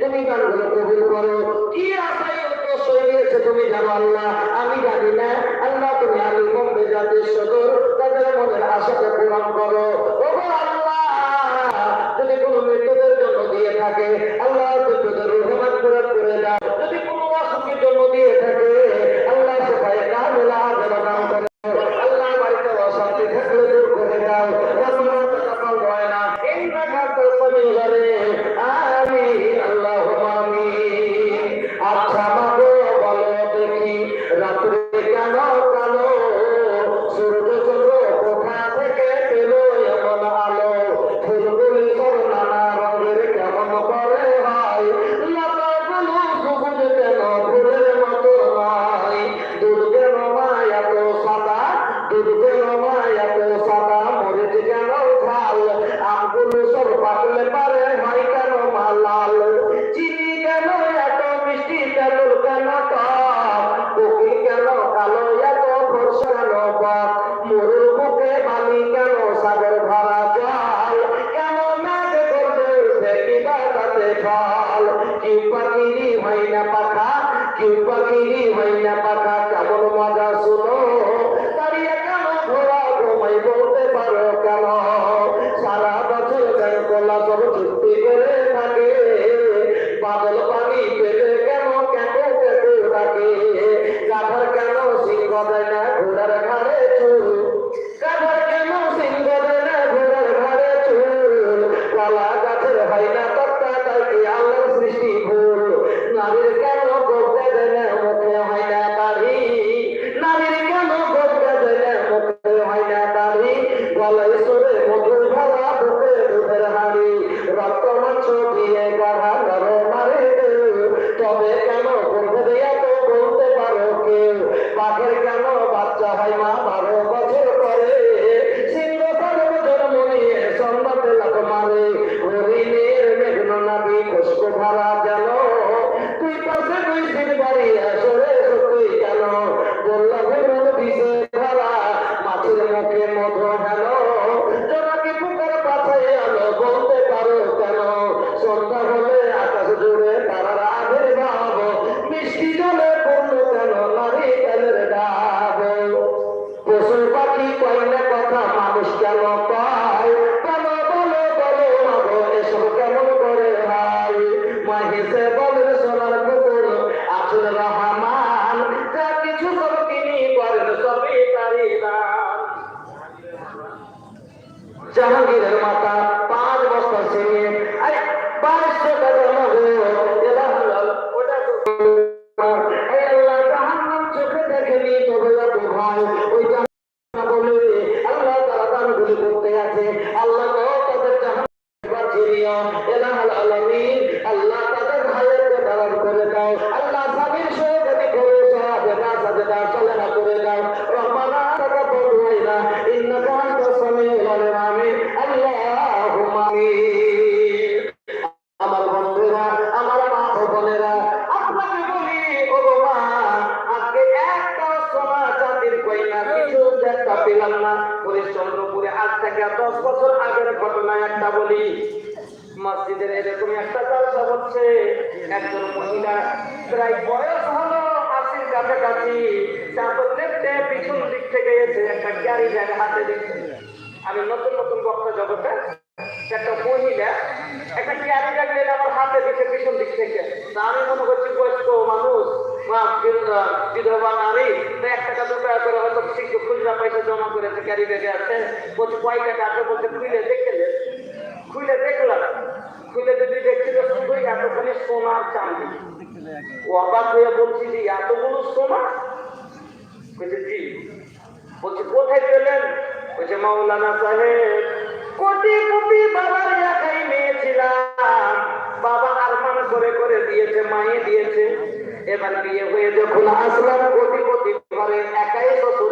তুমি গানগুলো কবুল করো। কি আশায় প্রশ্রয় তুমি জানো আল্লাহ? গোলা যখন চুক্তি করে থাকে। বাদল জাহাঙ্গীরের মাতা। চন্দ্রপুরে আজ থেকে দশ বছর আগের ঘটনা একটা বলি। মসজিদের এরকম একটা চর্চা হচ্ছে, একজন মহিলা প্রায় বয়স হলো আশির কাছাকাছি। চাদর লেপটে পিছন দিক থেকে এসে একটা গাড়ি ব্যাগ হাতে দেখছে। আমি নতুন নতুন বক্ত জগতে একটা মহিলা একটা ক্যারি ব্যাগ নিয়ে আমার হাতে দেখে পিছন দিক থেকে। আমি মনে করছি বয়স্ক মানুষ বিধবা নারী যা পয়সা জমা করেছে ক্যারি ব্যাগে আছে বলছে পয়সা টাকা আছে বলছে খুলে দেখে খুলে দেখলাম খুলে যদি দেখছি তো শুধুই এতক্ষণে সোনার চাঁদি। ও অবাক হয়ে বলছি যে এতগুলো সোনা? বলছে, জি। বলছে, কোথায় পেলেন? বলছে, মাওলানা সাহেব কোটি কোটি বাবার একাই নিয়েছিলাম। বাবা আর মান করে করে দিয়েছে, মায়ে দিয়েছে। এবার বিয়ে হয়ে যখন আসলাম কোটি কোটি ঘরে একাই শ্বশুর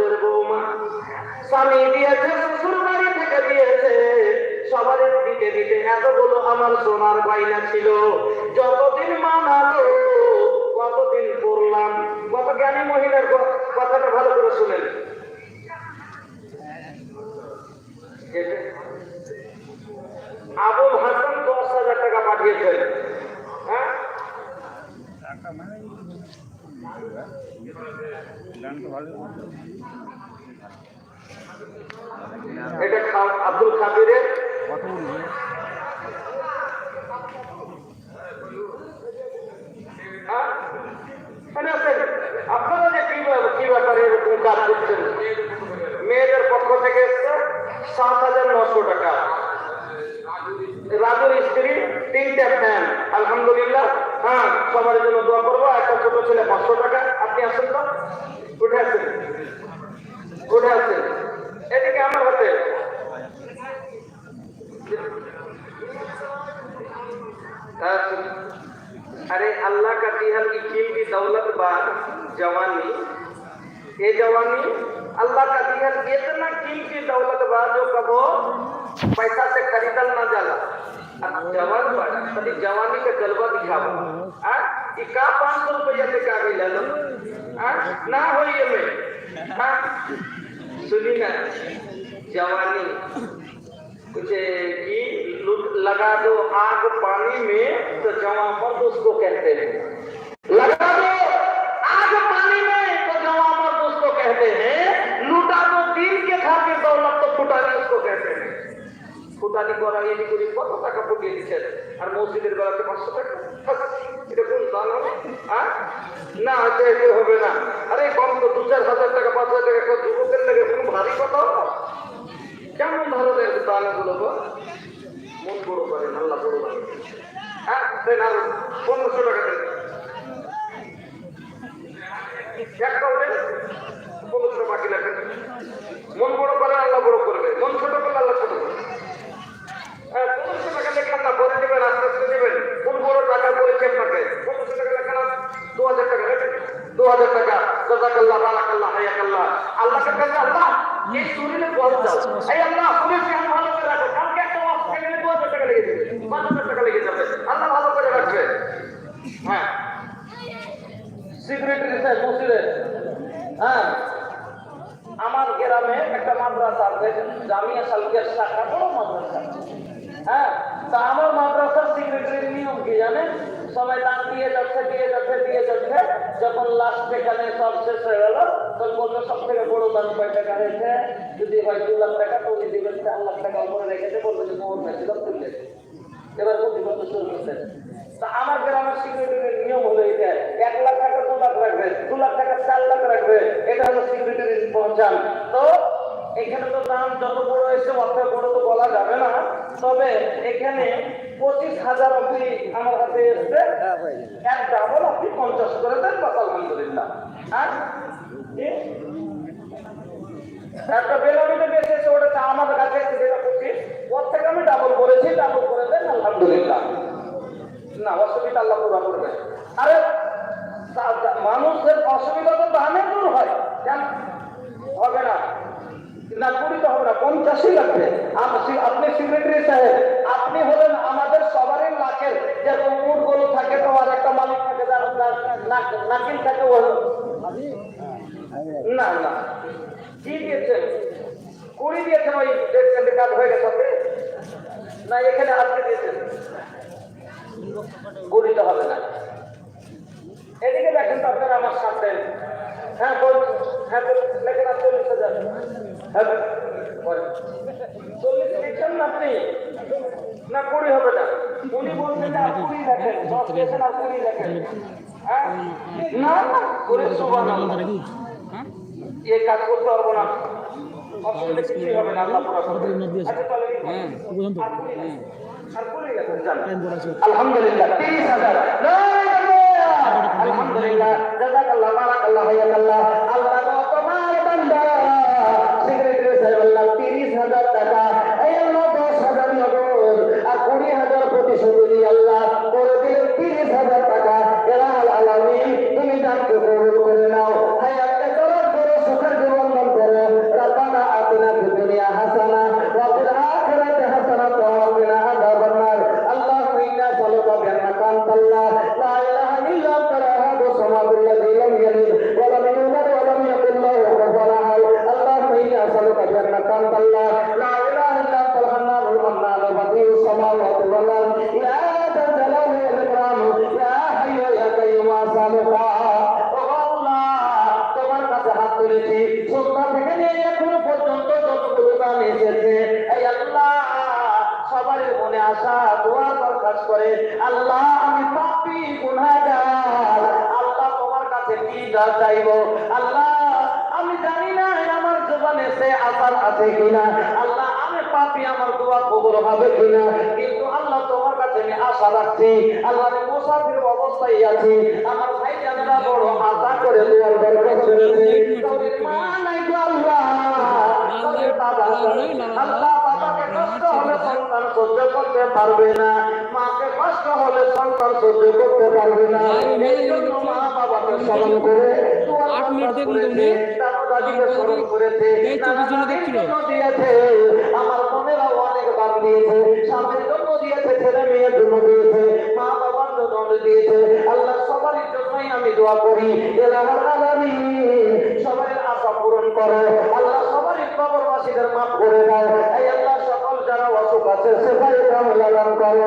স্বামী দিয়েছে শ্বশুর বাড়ি থেকে দিয়েছে। সবার দিকে দিতে এতগুলো আমার সোনার বাইনা ছিল। যতদিন মানালো কতদিন পড়লাম। কত জ্ঞানী মহিলার কথাটা ভালো করে শুনেন। আবুল হাসান দশ হাজার টাকা পাঠিয়েছেন। হ্যাঁ? টাকা মানে হ্যাঁ সবার জন্য দোয়া করবো একটা ছোট ছেলে পাঁচশো টাকা আপনি আসেন তো উঠে আসেন উঠে আসেন এদিকে আমার হাতে अरे अल्लाह का दिहल की कीमती दौलत बाद जवानी ये जवानी अल्लाह का दिहल इतना कीमती दौलत बाद जो कबो पैसा से खरीदल ना जाला अब जवान पर कभी जवानी का जलवा दिखावा। आ, ई का 500 रुपया से का गई लालो आ, ना होइए में हाँ सुनी ना, जवानी। कुछ की लगा दो आग पानी में तो जवान पर उसको कहते हैं। लगा दो ফুটানি করা এদি করে কত টাকা ফুটিয়ে দিচ্ছেন? আর মসজিদের বেলাতে পাঁচশো টাকা? এটা কোন দান হবে হ্যাঁ? না, এটা এতে হবে না। আরে, কম তো দু চার হাজার টাকা, পাঁচ হাজার টাকা একটা যুবকের লেগে কোন ভারী কথা হলো? কেমন ধরনের দান এগুলো গো? মন বড় করেন আল্লাহ বড় করেন হ্যাঁ দেন আর পনেরোশো টাকা দেন। একটাও দেন পনেরোশো বাকি রাখেন। মন বড় করবে মন ছোট করলে আল্লাহ ছোট করবে হ্যাঁ, পনেরোশো টাকা লেখান না পরে দেবেন আস্তে আস্তে দেবেন কোন বড় টাকা বলেছে আপনাকে পনেরোশো টাকা লেখান না দু হাজার টাকা লেখেন দু হাজার টাকা জাজাকাল্লাহ বারাকাল্লাহ হায়াকাল্লাহ আল্লাহকে কাছে আল্লাহ এই শরীরে বল দাও এই আল্লাহ শরীরকে আমি ভালো করে রাখো কালকে একটা অসুখ গেলে দু হাজার টাকা লেগে যাবে। পাঁচ হাজার টাকা লেগে যাবে। আল্লাহ ভালো করে রাখবে। হ্যাঁ। সিকিউরিটি স্যার মসজিদের হ্যাঁ। আমার গ্রামে একটা মাদ্রাসা আছে, জামিয়া সালকের শাখা, বড় মাদ্রাসা। হ্যাঁ। তা আমার মাদ্রাসার সেক্রেটারির নিয়ম কি জানেন? সবাই দান দিয়ে যাচ্ছে দিয়ে যাচ্ছে দিয়ে যাচ্ছে। যখন লাস্ট এখানে সব শেষ হয়ে গেল, তখন বলল, সব থেকে বড় দান কয় টাকা হয়েছে? যদি হয় দু লাখ টাকা, তো উনি দিবেন চার লাখ টাকা। উপরে রেখেছে বলল, যে মোহর মেসিল তুললে এবার প্রতিবন্ধ শুরু করতেন তা আমার গ্রামের সিকিউরিটির নিয়ম হলো এটা, এক লাখ টাকা দু লাখ রাখবে, দু লাখ টাকা চার লাখ রাখবে, এটা হলো সিকিউরিটির পহচান তো এখানে তো দাম যত বড় হয়েছে অর্থ বড় তো বলা যাবে না, তবে এখানে হাজার অব্দি আমার কাছে এসছে এক ডাবল আপনি পঞ্চাশ করে দেন বাস আলহামদুলিল্লাহ। হ্যাঁ? কি? একটা বেলামিতে বেঁচেছে ওটা চা আমাদের কাছে এসে যেটা পঁচিশ ওর থেকে আমি ডাবল করেছি ডাবল করে দেন আলহামদুলিল্লাহ। না অসুবিধা আল্লাহ পুরা করবে। আরে মানুষের অসুবিধা তো দামে দূর হয় কেন হবে না। না কুড়ি তো হবে না পঞ্চাশই লাগবে। আপ- আপনি সেক্রেটারি সাহেব আপনি হলেন লাখের যেরকম উট গরু থাকে, তোমার একটা মালিক থাকে, যার যার নাক- নাকিল থাকে ও না না। কি দিয়েছেন কুড়ি দিয়েছেন ওই ডেট সেন্টে কাজ হয়ে গেছে না, এখানে আজকে দিয়েছেন কুড়িতে হবে না। এদিকে দেখেন তো আপনারা আমার সামনে। হ্যাঁ বল। হ্যাঁ লেখেন আর চল্লিশ হাজার হ্যাঁ বলেন। চল্লিশ দিচ্ছেন না আপনি? না, কুড়ি হবে না। উনি বলছেন আর কুড়ি লেখেন দশ দিয়েছেন আর কুড়ি লেখেন। হ্যাঁ? না না কুড়ি সুবান এ কাজ করতে পারব না। অসুবিধা কিছুই হবে না আল্লাহ পুরা করবে। আচ্ছা। আলহামদুলিল্লাহ হাজার। আলহামদুলিল্লাহ জাজাকাল্লাহ বারাকাল্লাহ আল্লাহ তোমার বান্দা সেক্রেটারি সাহেব আল্লাহ টাকা। চাইব। আল্লাহ, আমি জানি না আমার জীবনে সে আসার আছে কিনা। আল্লাহ, আমি পাপি, আমার দোয়া কবর হবে কিনা। কিন্তু আল্লাহ তোমার কাছে আমি আশা রাখছি। আল্লাহ, আমি মুসাফির অবস্থায় আছি। আমার ভাই জানেরা বড় আশা করে দোয়ার দরকার করেছে। তবে মা নাই গো আল্লাহ। আল্লাহ বাবাকে কষ্ট হলে সন্তান সহ্য করতে পারবে না। মাকে কষ্ট হলে সন্তান সহ্য করতে পারবে না। এই জন্য মা বাবাকে স্মরণ করে আট মিনিট দেখুন তুমি। দাদা দাদিকে স্মরণ করেছে এই চব্বিশ জনে দেখছিল। দিয়েছে। আমার বোনেরাও অনেক দিয়েছে। স্বামীর জন্য দিয়েছে ছেলে মেয়ের জন্য দিয়েছে। মা বাবার জন্য দিয়েছে। আল্লাহ সবারই জন্যই আমি দোয়া করি। এলাকার আলামী সবাই আশা পূরণ করো। আল্লাহ সবারই কবরবাসীদের মাফ করে দাও এই আল্লাহ সকল যারা অসুখ আছে সেবাই দান করো।